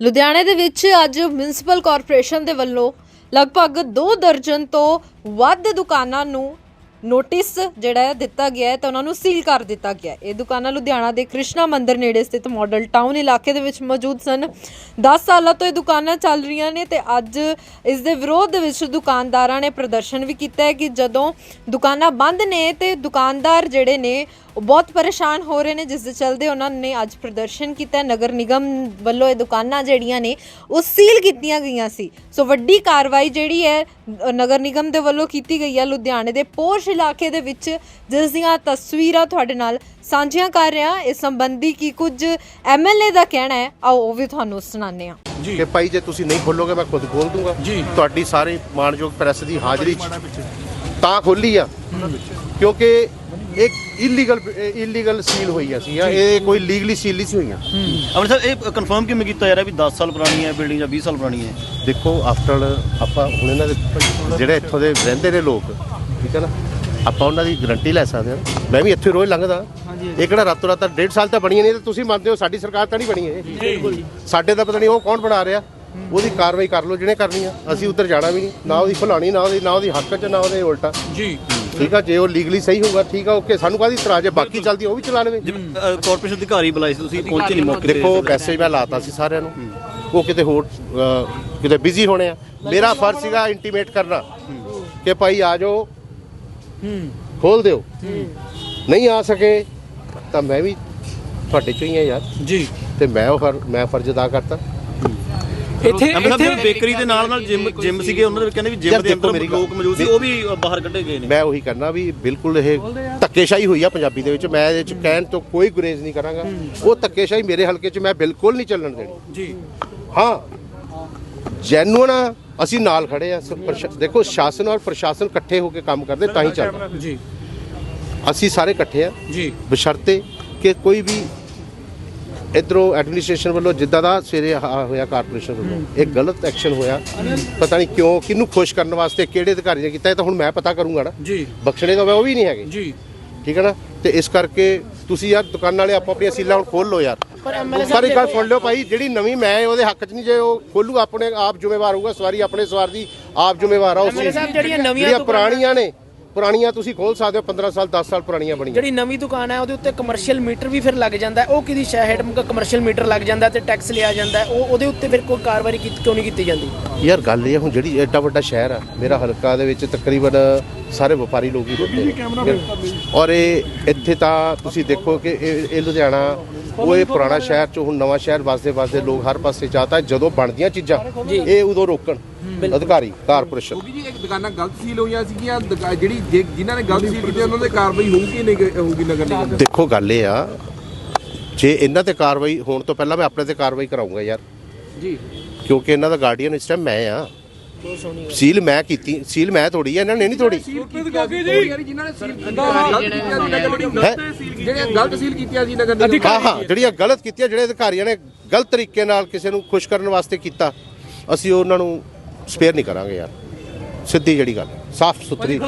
ਲੁਧਿਆਣੇ ਦੇ ਵਿੱਚ ਅੱਜ ਮਿਊਨਿਸਪਲ ਕਾਰਪੋਰੇਸ਼ਨ ਦੇ ਵੱਲੋਂ ਲਗਭਗ 2 ਦਰਜਨ ਤੋਂ ਵੱਧ ਦੁਕਾਨਾਂ ਨੂੰ ਨੋਟਿਸ ਜਿਹੜਾ ਦਿੱਤਾ ਗਿਆ ਹੈ ਤੇ ਉਹਨਾਂ ਨੂੰ ਸੀਲ ਕਰ ਦਿੱਤਾ ਗਿਆ ਹੈ। ਇਹ ਦੁਕਾਨਾਂ ਲੁਧਿਆਣਾ ਦੇ ਕ੍ਰਿਸ਼ਨਾ ਮੰਦਿਰ ਨੇੜੇ ਸਥਿਤ ਮਾਡਲ ਟਾਊਨ ਇਲਾਕੇ ਦੇ ਵਿੱਚ ਮੌਜੂਦ ਸਨ 10 ਸਾਲਾਂ ਤੋਂ ਇਹ ਦੁਕਾਨਾਂ ਚੱਲ ਰਹੀਆਂ ਨੇ ਤੇ ਅੱਜ ਇਸ ਦੇ ਵਿਰੋਧ ਦੇ ਵਿੱਚ ਦੁਕਾਨਦਾਰਾਂ ਨੇ ਪ੍ਰਦਰਸ਼ਨ ਵੀ ਕੀਤਾ ਹੈ ਕਿ ਜਦੋਂ ਦੁਕਾਨਾਂ ਬੰਦ ਨੇ ਤੇ ਦੁਕਾਨਦਾਰ ਜਿਹੜੇ ਨੇ ਉਹ ਬਹੁਤ ਪਰੇਸ਼ਾਨ ਹੋ ਰਹੇ ਨੇ ਜਿਸ ਦੇ ਚਲਦੇ ਉਹਨਾਂ ਨੇ ਅੱਜ ਪ੍ਰਦਰਸ਼ਨ ਕੀਤਾ। ਨਗਰ ਨਿਗਮ ਵੱਲੋਂ ਇਹ ਦੁਕਾਨਾਂ ਜਿਹੜੀਆਂ ਨੇ ਉਹ ਸੀਲ ਕੀਤੀਆਂ ਗਈਆਂ ਸੀ। ਸੋ ਵੱਡੀ ਕਾਰਵਾਈ ਜਿਹੜੀ ਹੈ ਨਗਰ ਨਿਗਮ ਦੇ ਵੱਲੋਂ ਕੀਤੀ ਗਈ ਹੈ ਲੁਧਿਆਣੇ ਦੇ ਪੋਸ਼ ਇਲਾਕੇ ਦੇ ਵਿੱਚ ਜਿਸ ਦੀਆਂ ਤਸਵੀਰਾਂ ਤੁਹਾਡੇ ਨਾਲ ਸਾਂਝੀਆਂ ਕਰ ਰਿਹਾ ਇਸ ਸੰਬੰਧੀ ਕੀ ਕੁਝ ਐਮਐਲਏ ਦਾ ਕਹਿਣਾ ਹੈ ਆਓ ਉਹ ਵੀ ਤੁਹਾਨੂੰ ਸੁਣਾਉਂਦੇ ਹਾਂ। ਕਿ ਭਾਈ ਜੇ ਤੁਸੀਂ ਨਹੀਂ ਖੋਲੋਗੇ ਮੈਂ ਖੁਦ ਖੋਲ ਦੂੰਗਾ। ਜੀ। ਤੁਹਾਡੀ ਸਾਰੇ ਮਾਣਯੋਗ ਪ੍ਰੈਸ ਦੀ ਹਾਜ਼ਰੀ 'ਚ। ਤਾਂ ਖੋਲੀ ਆ। ਕਿਉਂਕਿ ਇੱਕ ਇਲੀਗਲ ਇਲੀਗਲ ਸੀਲ ਹੋਈ ਆ ਸੀ ਇਹ ਕੋਈ ਲੀਗਲੀ ਸੀਲ ਨਹੀਂ ਸੀ ਹੋਈਆਂ? ਆਪਣੇ ਸਾਹਿਬ ਇਹ ਕਨਫਰਮ ਕਿਵੇਂ ਕੀਤਾ ਰਿਹਾ ਵੀ 10 ਸਾਲ ਪੁਰਾਣੀ ਹੈ ਬਿਲਡਿੰਗ ਜਾਂ 20 ਸਾਲ ਪੁਰਾਣੀ ਹੈ? ਦੇਖੋ ਆਫਟਰ ਆਪਾਂ ਹੁਣ ਇਹਨਾਂ ਦੇ ਜਿਹੜੇ ਇੱਥੋਂ ਦੇ ਰਹਿੰਦੇ ਨੇ ਲੋਕ ਠੀਕ ਹੈ ਨਾ? ਆਪਾਂ ਉਹਨਾਂ ਦੀ ਗਰੰਟੀ ਲੈ ਸਕਦੇ ਹਾਂ। ਮੈਂ ਵੀ ਇੱਥੇ ਰੋਜ਼ ਲੰਘਦਾ। ਇਹ ਕਿਹੜਾ ਰਾਤੋਂ ਰਾਤ ਡੇਢ ਸਾਲ ਤਾਂ ਬਣੀਆਂ ਨਹੀਂ ਤੇ ਤੁਸੀਂ ਮੰਨਦੇ ਹੋ ਸਾਡੀ ਸਰਕਾਰ ਤਾਂ ਨਹੀਂ ਬਣੀ ਇਹ। ਸਾਡੇ ਤਾਂ ਪਤਾ ਨਹੀਂ ਉਹ ਕੌਣ ਬਣਾ ਰਿਹਾ। ਉਹਦੀ ਕਾਰਵਾਈ ਕਰ ਲਓ ਜਿਹਨੇ ਕਰਨੀ ਆ। ਅਸੀਂ ਉੱਧਰ ਜਾਣਾ ਵੀ ਨਹੀਂ। ਨਾ ਉਹਦੀ ਭਲਾਣੀ ਨਾ ਉਹਦੀ ਨਾ ਉਹਦੀ ਹੱਕ 'ਚ ਨਾ ਉਹਦੇ ਉਲਟਾ। ਜੀ। ਠੀਕ ਆ ਜੇ ਉਹ ਲੀਗਲੀ ਸਹੀ ਹੋਊਗਾ ਠੀਕ ਆ ਓਕੇ ਸਾਨੂੰ ਕਾਹਦੀ ਇਤਰਾਜ਼ ਹੈ? ਬਾਕੀ ਚੱਲਦੀ ਉਹ ਵੀ ਚਲਾ ਲਵੇ। ਕਾਰਪੋਰੇਸ਼ਨ ਅਧਿਕਾਰੀ ਬੁਲਾਏ ਸੀ ਤੁਸੀਂ ਪਹੁੰਚੇ ਨਹੀਂ ਮੌਕੇ ਤੇ। ਦੇਖੋ ਮੈਸੇਜ ਮੈਂ ਲਾਤਾ ਸੀ ਸਾਰਿਆਂ ਨੂੰ। ਉਹ ਕਿਤੇ ਹੋਰ ਅਹ, ਕਿਤੇ ਬਿਜ਼ੀ ਹੋਣੇ ਆ। ਮੇਰਾ ਫਰਜ਼ ਸੀਗਾ ਇੰਟੀਮੇਟ ਕਰਨਾ। ਕਿ ਭਾਈ ਆ ਜਾਓ। ਖੋਲ ਦਿਓ। ਨਹੀਂ ਆ ਸਕੇ ਤਾਂ ਮੈਂ ਵੀ ਤੁਹਾਡੇ ਚੋਂ ਹੀ ਆ ਯਾਰ। ਜੀ। ਤੇ ਮੈਂ ਉਹ ਫਰ- ਮੈਂ ਫਰਜ਼ ਅਦਾ ਕਰਤਾ। ਇੱਥੇ ਇੱਥੇ ਬੇਕਰੀ ਦੇ ਨਾਲ ਨਾਲ ਜਿਮ ਜਿਮ ਸੀਗੇ ਉਹਨਾਂ ਦੇ ਕਹਿੰਦੇ ਵੀ ਜਿਮ ਦੇ ਅੰਦਰ ਲੋਕ ਮੌਜੂਦ ਸੀ ਉਹ ਵੀ ਬਾਹਰ ਕੱਢੇ ਗਏ ਨੇ। ਮੈਂ ਉਹੀ ਕਰਨਾ ਵੀ ਬਿਲਕੁਲ ਇਹ ਧੱਕੇਸ਼ਾਹੀ ਹੋਈ ਆ ਪੰਜਾਬੀ ਦੇ ਵਿੱਚ। ਮੈਂ ਇਹਦੇ ਚ ਕਹਿਣ ਤੋਂ ਕੋਈ ਗੁਰੇਜ਼ ਨਹੀਂ ਕਰਾਂਗਾ। ਉਹ ਧੱਕੇਸ਼ਾਹੀ ਮੇਰੇ ਹਲਕੇ 'ਚ ਮੈਂ ਬਿਲਕੁਲ ਨਹੀਂ ਚੱਲਣ ਦੇਣੀ। ਜੀ। ਹਾਂ। ਜੈਨੂਨ ਆ, ਅਸੀਂ ਨਾਲ ਖੜੇ ਆ। ਦੇਖੋ ਸ਼ਾਸਨ ਔਰ ਪ੍ਰਸ਼ਾਸਨ ਇਕੱਠੇ ਹੋ ਕੇ ਕੰਮ ਕਰਦੇ ਤਾਂ ਹੀ ਚੱਲਦਾ। ਜੀ। ਅਸੀਂ ਸਾਰੇ ਇਕੱਠੇ ਆ। ਜੀ। ਬਸ਼ਰਤੇ ਕਿ ਕੋਈ ਵੀ ਇਧਰੋਂ ਐਡਮਿਨਿਸਟ੍ਰੇਸ਼ਨ ਵੱਲੋਂ ਜਿੱਦਾਂ ਦਾ ਸਵੇਰੇ ਆਹ ਹੋਇਆ ਕਾਰਪੋਰੇਸ਼ਨ ਵੱਲੋਂ ਇਹ ਗਲਤ ਐਕਸ਼ਨ ਹੋਇਆ। ਪਤਾ ਨਹੀਂ ਕਿਉਂ ਕਿਹਨੂੰ ਖੁਸ਼ ਕਰਨ ਵਾਸਤੇ ਕਿਹੜੇ ਅਧਿਕਾਰੀ ਨੇ ਕੀਤਾ ਇਹ ਤਾਂ ਹੁਣ ਮੈਂ ਪਤਾ ਕਰੂੰਗਾ ਨਾ। ਜੀ। ਬਖਸ਼ਣੇ ਤਾਂ ਮੈਂ ਉਹ ਵੀ ਨਹੀਂ ਹੈਗੇ। ਜੀ। ਠੀਕ ਹੈ ਨਾ? ਤੇ ਇਸ ਕਰਕੇ ਤੁਸੀਂ ਯਾਰ ਦੁਕਾਨ ਵਾਲੇ ਆਪੋ ਆਪਣੀਆਂ ਸੀਲਾਂ ਹੁਣ ਖੋਲ ਲਓ ਯਾਰ। ਪਰ ਇੱਕ ਗੱਲ ਸੁਣ ਲਿਓ ਭਾਈ ਜਿਹੜੀ ਨਵੀਂ ਮੈਂ ਉਹਦੇ ਹੱਕ 'ਚ ਨਹੀਂ ਜੇ ਉਹ ਖੋਲੂ ਆਪਣੇ ਆਪ ਜ਼ਿੰਮੇਵਾਰ ਹੋਊਗਾ ਸਵਾਰੀ ਆਪਣੇ ਸਵਾਰ ਦੀ ਆਪ ਜ਼ਿੰਮੇਵਾਰ ਆ ਉਸ ਚੀਜ਼ ਦੀ। ਜਿਹੜੀਆਂ ਨਵੀਆਂ ਜਿਹੜੀਆਂ ਪੁਰਾਣੀਆਂ ਨੇ ਪੁਰਾਣੀਆਂ ਤੁਸੀਂ ਖੋਲ ਸਕਦੇ ਹੋ 15 ਸਾਲ 10 ਸਾਲ ਪੁਰਾਣੀਆਂ ਬਣੀਆਂ। ਜਿਹੜੀ ਨਵੀਂ ਦੁਕਾਨ ਹੈ ਉਹਦੇ ਉੱਤੇ ਕਮਰਸ਼ੀਅਲ ਮੀਟਰ ਵੀ ਫਿਰ ਲੱਗ ਜਾਂਦਾ ਹੈ। ਉਹ ਕਿਹਦੀ ਸ਼ਹਿਡ ਕਮਰਸ਼ੀਅਲ ਮੀਟਰ ਲੱਗ ਜਾਂਦਾ ਤੇ ਟੈਕਸ ਲਿਆ ਜਾਂਦਾ ਹੈ। ਉਹ ਉਹਦੇ ਉੱਤੇ ਫਿਰ ਕੋਈ ਕਾਰਵਾਈ ਕੀਤੀ- ਕਿਉਂ ਨਹੀਂ ਕੀਤੀ ਜਾਂਦੀ? ਯਾਰ ਗੱਲ ਇਹ ਹੁਣ ਜਿਹੜੀ ਐਡਾ ਵੱਡਾ ਸ਼ਹਿਰ ਆ ਮੇਰਾ ਹਲਕਾ ਦੇ ਵਿੱਚ ਤਕਰੀਬਨ ਸਾਰੇ ਵਪਾਰੀ ਲੋਕ ਹੀ ਰਹਿੰਦੇ ਨੇ। ਔਰ ਇਹ ਇੱਥੇ ਤਾਂ ਤੁਸੀਂ ਦੇਖੋ ਕਿ ਇਹ ਲੁਧਿਆਣਾ ਉਹ ਇਹ ਪੁਰਾਣਾ ਸ਼ਹਿਰ ਚੋਂ ਹੁਣ ਨਵਾਂ ਸ਼ਹਿਰ ਵਸਦੇ ਵਸਦੇ ਲੋਕ ਹਰ ਪਾਸੇ ਜਾਤਾ ਜਦੋਂ ਬਣਦੀਆਂ ਚੀਜ਼ਾਂ ਇਹ ਉਦੋਂ ਰੋਕਣ। ਅਧਿਕਾਰੀ ਕਾਰਪੋਰੇਸ਼ਨ। ਕਿਉਂਕਿ ਜੀ ਇਹ ਦੁਕਾਨਾਂ ਗਲਤ ਸੀਲ ਹੋਈਆਂ ਸੀਗੀਆਂ ਦੁਕਾ- ਜਿਹੜੀ ਜੇ- ਜਿਨ੍ਹਾਂ ਨੇ ਗਲਤ ਸੀਲ ਕੀਤੀ ਉਹਨਾਂ ਦੇ ਕਾਰਵਾਈ ਹੋਊਗੀ ਨਹੀਂ ਗ- ਹੋਊਗੀ ਨਗਰ ਨਿਗਮ? ਦੀ ਦੇਖੋ ਗੱਲ ਇਹ ਆ ਜੇ ਇਹਨਾਂ ਤੇ ਕਾਰਵਾਈ ਹੋਣ ਤੋਂ ਪਹਿਲਾਂ ਮੈਂ ਆਪਣੇ ਤੇ ਕਾਰਵਾਈ ਕਰਾਉਂਗਾ ਯਾਰ। ਜੀ। ਕਿਉਂਕਿ ਇਹਨਾਂ ਦਾ ਗਾਰਡੀਅਨ ਇਸ ਟਾਈਮ ਮੈਂ ਆ। ਸੀਲ ਮੈਂ ਕੀਤੀ ਸੀਲ ਮੈਂ ਤੋੜੀ ਆ ਇਹਨਾਂ ਨੇ ਨਹੀਂ ਤੋੜੀ। ਗਲਤ ਹੈਂ? ਸੀਲ ਕੀਤੀਆਂ ਨਗਰ ਨਿਗਮ ਹਾਂ ਹਾਂ ਜਿਹੜੀਆਂ ਗਲਤ ਕੀਤੀਆਂ ਜਿਹੜੇ ਅਧਿਕਾਰੀਆਂ ਨੇ ਗਲਤ ਤਰੀਕੇ ਨਾਲ ਕਿਸੇ ਨੂੰ ਖੁਸ਼ ਕਰਨ ਵਾਸਤੇ ਕੀਤਾ ਅਸੀਂ ਉਹਨਾਂ ਨੂੰ ਸਪੇਅਰ ਨਹੀਂ ਕਰਾਂਗੇ ਯਾਰ। ਸਿੱਧੀ ਜਿਹੜੀ ਗੱਲ ਸਾਫ਼ ਸੁਥਰੀ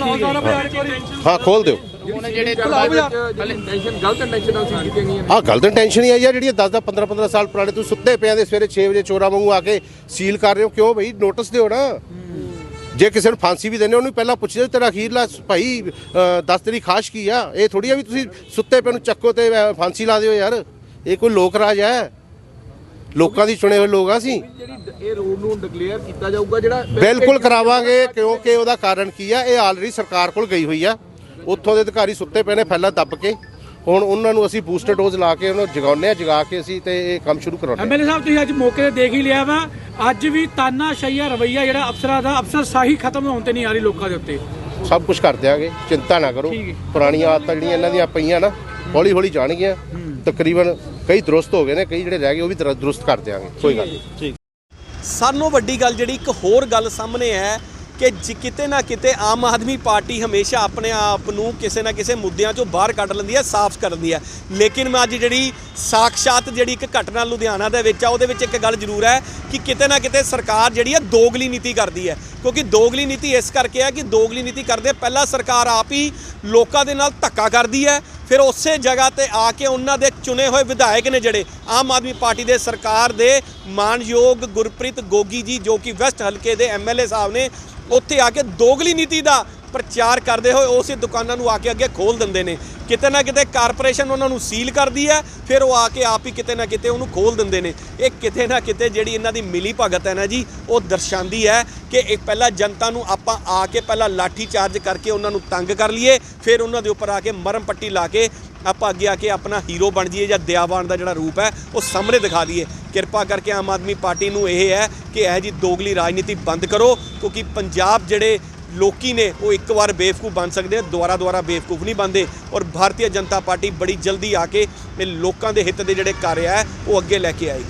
ਹਾਂ ਖੋਲ ਦਿਓ। ਜਿਹੜੇ ਇੰਟੈਂਸ਼ਨ ਗਲਤ ਨਾਲ ਕੀਤੀਆਂ ਗਈਆਂ ਟੈਨਸ਼ਨ ਹੀ ਆ ਯਾਰ ਜਿਹੜੀਆਂ 10 10 15 15 ਸਾਲ ਪੁਰਾਣੇ ਤੁਸੀਂ ਸੁੱਤੇ ਪਿਆਂ ਦੇ ਸਵੇਰੇ 6 ਵਜੇ ਚੋਰਾਂ ਵਾਂਗੂ ਆ ਕੇ ਸੀਲ ਕਰ ਰਹੇ ਹੋ ਕਿਉਂ ਬਈ? ਨੋਟਿਸ ਦਿਓ ਨਾ। ਜੇ ਕਿਸੇ ਨੂੰ ਫਾਂਸੀ ਵੀ ਦੇਣੇ ਉਹਨੂੰ ਪਹਿਲਾਂ ਪੁੱਛਦੇ ਤੇਰਾ ਅਖੀਰਲਾ ਭਾਈ 10 ਤੇਰੀ ਖਾਸ਼ ਕੀ ਆ? ਇਹ ਥੋੜੀ ਆ ਵੀ ਤੁਸੀਂ ਸੁੱਤੇ ਪਏ ਨੂੰ ਚੱਕੋ ਤੇ ਫਾਂਸੀ ਲਾ ਦਿਓ ਯਾਰ। ਇਹ ਕੋਈ ਲੋਕ ਰਾਜ ਹੈ। ਲੋਕਾਂ ਦੀ ਚੁਣੇ ਹੋਏ ਲੋਕ ਆ ਅਸੀਂ। ਜਿਹੜੀ ਇਹ ਰੋਡ ਨੂੰ ਡਿਕਲੇਅਰ ਕੀਤਾ ਜਾਊਗਾ ਜਿਹੜਾ ਬਿਲਕੁਲ ਕਰਾਵਾਂਗੇ ਕਿਉਂਕਿ ਉਹਦਾ ਕਾਰਨ ਕੀ ਆ? ਇਹ ਆਲਰੇਡੀ ਸਰਕਾਰ ਕੋਲ ਗਈ ਹੋਈ ਆ। ਉੱਥੋਂ ਦੇ ਅਧਿਕਾਰੀ ਸੁੱਤੇ ਪਏ ਨੇ ਫੈਲਾ ਦੱਬ ਕੇ। ਹੁਣ ਉਹਨਾਂ ਨੂੰ ਅਸੀਂ ਬੂਸਟਰ ਡੋਜ਼ ਲਾ ਕੇ ਉਹਨਾਂ ਨੂੰ ਜਗਾਉਂਦੇ ਆ ਜਗਾ ਕੇ ਅਸੀਂ ਤੇ ਇਹ ਕੰਮ ਸ਼ੁਰੂ ਕਰਾਉਂਦੇ ਹਾਂ। ਐਮਐਲਏ ਸਾਹਿਬ ਤੁਸੀਂ ਅੱਜ ਮੌਕੇ ਤੇ ਦੇਖ ਹੀ ਲਿਆ ਵਾ ਅੱਜ ਵੀ ਤਾਨਾਸ਼ਾਹੀਆ ਰਵਈਆ ਜਿਹੜਾ ਅਫਸਰਾਂ ਦਾ ਅਫਸਰ ਸਾਹੀ ਖਤਮ ਹੋਣ ਤੇ ਨਹੀਂ ਆ ਰਹੀ ਲੋਕਾਂ ਦੇ ਉੱਤੇ। ਸਭ ਕੁਝ ਕਰ ਦਿਆਂਗੇ ਚਿੰਤਾ ਨਾ ਕਰੋ। ਪੁਰਾਣੀਆਂ ਆਦਤਾਂ ਜਿਹੜੀਆਂ ਇਹਨਾਂ ਦੀਆਂ ਪਈਆਂ ਨਾ ਹੌਲੀ ਹੌਲੀ ਜਾਣਗੀਆਂ ਤਕਰੀਬਨ ਕਈ ਦਰੁਸਤ ਹੋ ਗਏ ਨੇ ਕਈ ਜਿਹੜੇ ਰਹਿ ਗਏ ਉਹ ਵੀ ਦਰ- ਦਰੁਸਤ ਕਰ ਦਿਆਂਗੇ। ਕੋਈ ਗੱਲ ਨਹੀਂ। ਸਾਨੂੰ ਵੱਡੀ ਗੱਲ ਜਿਹੜੀ ਇੱਕ ਹੋਰ ਗੱਲ ਸਾਹਮਣੇ ਹੈ ਕਿ ਜਿ- ਕਿਤੇ ਨਾ ਕਿਤੇ ਆਮ ਆਦਮੀ ਪਾਰਟੀ ਹਮੇਸ਼ਾ ਆਪਣੇ ਆਪ ਨੂੰ ਕਿਸੇ ਨਾ ਕਿਸੇ ਮੁੱਦਿਆਂ 'ਚੋਂ ਬਾਹਰ ਕੱਢ ਲੈਂਦੀ ਹੈ, ਸਾਫ਼ ਕਰਦੀ ਹੈ। ਲੇਕਿਨ ਮੈਂ ਅੱਜ ਜਿਹੜੀ ਸਾਖਸ਼ਾਤ ਜਿਹੜੀ ਇੱਕ ਘਟਨਾ ਲੁਧਿਆਣਾ ਦੇ ਵਿੱਚ ਆ, ਉਹਦੇ ਵਿੱਚ ਇੱਕ ਗੱਲ ਜ਼ਰੂਰ ਹੈ ਕਿ ਕਿਤੇ ਨਾ ਕਿਤੇ ਸਰਕਾਰ ਜਿਹੜੀ ਹੈ ਦੋਗਲੀ ਨੀਤੀ ਕਰਦੀ ਹੈ। ਕਿਉਂਕਿ ਦੋਗਲੀ ਨੀਤੀ ਇਸ ਕਰਕੇ ਹੈ ਕਿ ਦੋਗਲੀ ਨੀਤੀ ਕਰਦੇ ਪਹਿਲਾਂ ਸਰਕਾਰ ਆਪ ਹੀ ਲੋਕਾਂ ਦੇ ਨਾਲ ਧੱਕਾ ਕਰਦੀ ਹੈ, ਫਿਰ ਉਸੇ ਜਗ੍ਹਾ ਤੇ ਆ ਕੇ ਉਹਨਾਂ ਦੇ ਚੁਣੇ ਹੋਏ ਵਿਧਾਇਕ ਨੇ ਜਿਹੜੇ ਆਮ ਆਦਮੀ ਪਾਰਟੀ ਦੇ ਸਰਕਾਰ ਦੇ ਮਾਨਯੋਗ ਗੁਰਪ੍ਰੀਤ ਗੋਗੀ ਜੀ, ਜੋ ਕਿ ਵੈਸਟ ਹਲਕੇ ਦੇ ਐਮਐਲਏ ਸਾਹਿਬ ਨੇ ਉੱਥੇ ਆ ਕੇ ਦੋਗਲੀ ਨੀਤੀ ਦਾ ਪ੍ਰਚਾਰ ਕਰਦੇ ਹੋਏ ਉਸੇ ਦੁਕਾਨਾਂ ਨੂੰ ਆ ਕੇ ਅੱਗੇ ਖੋਲ ਦਿੰਦੇ ਨੇ। ਕਿਤੇ ਨਾ ਕਿਤੇ ਕਾਰਪੋਰੇਸ਼ਨ ਉਹਨਾਂ ਨੂੰ ਸੀਲ ਕਰਦੀ ਹੈ, ਫਿਰ ਉਹ ਆ ਕੇ ਆਪ ਹੀ ਕਿਤੇ ਨਾ ਕਿਤੇ ਉਹਨੂੰ ਖੋਲ ਦਿੰਦੇ ਨੇ। ਇਹ ਕਿਤੇ ਨਾ ਕਿਤੇ ਜਿਹੜੀ ਇਹਨਾਂ ਦੀ ਮਿਲੀ ਭਗਤ ਹੈ ਨਾ ਜੀ, ਉਹ ਦਰਸਾਉਂਦੀ ਹੈ ਕਿ ਇਹ ਪਹਿਲਾਂ ਜਨਤਾ ਨੂੰ ਆਪਾਂ ਆ ਕੇ ਪਹਿਲਾਂ ਲਾਠੀ ਚਾਰਜ ਕਰਕੇ ਉਹਨਾਂ ਨੂੰ ਤੰਗ ਕਰ ਲਈਏ, ਫਿਰ ਉਹਨਾਂ ਦੇ ਉੱਪਰ ਆ ਕੇ ਮਰਮ ਪੱਟੀ ਲਾ ਕੇ ਆਪਾਂ ਅੱਗੇ ਆ ਕੇ ਆਪਣਾ ਹੀਰੋ ਬਣ ਜਾਈਏ ਜਾਂ ਦਿਆਵਾਨ ਦਾ ਜਿਹੜਾ ਰੂਪ ਹੈ, ਉਹ ਸਾਹਮਣੇ ਦਿਖਾ ਦਈਏ। ਕਿਰਪਾ ਕਰਕੇ ਆਮ ਆਦਮੀ ਪਾਰਟੀ ਨੂੰ ਇਹ ਹੈ ਕਿ ਇਹ ਜੀ ਦੋਗਲੀ ਰਾਜਨੀਤੀ ਬੰਦ ਕਰੋ, ਕਿਉਂਕਿ ਪੰਜਾਬ ਜਿਹੜੇ ਲੋਕੀ ਨੇ, ਉਹ ਇੱਕ ਵਾਰ ਬੇਵਕੂਫ ਬਣ ਸਕਦੇ ਆ ਦੁਬਾਰਾ ਦੁਬਾਰਾ ਬੇਵਕੂਫ ਨਹੀਂ ਬਣਦੇ। ਔਰ ਭਾਰਤੀ ਜਨਤਾ ਪਾਰਟੀ ਬੜੀ ਜਲਦੀ ਆ ਕੇ ਇਹ ਲੋਕਾਂ ਦੇ ਹਿੱਤ ਦੇ ਜਿਹੜੇ ਕਾਰਜ ਹੈ, ਉਹ ਅੱਗੇ ਲੈ ਕੇ ਆਏਗੀ।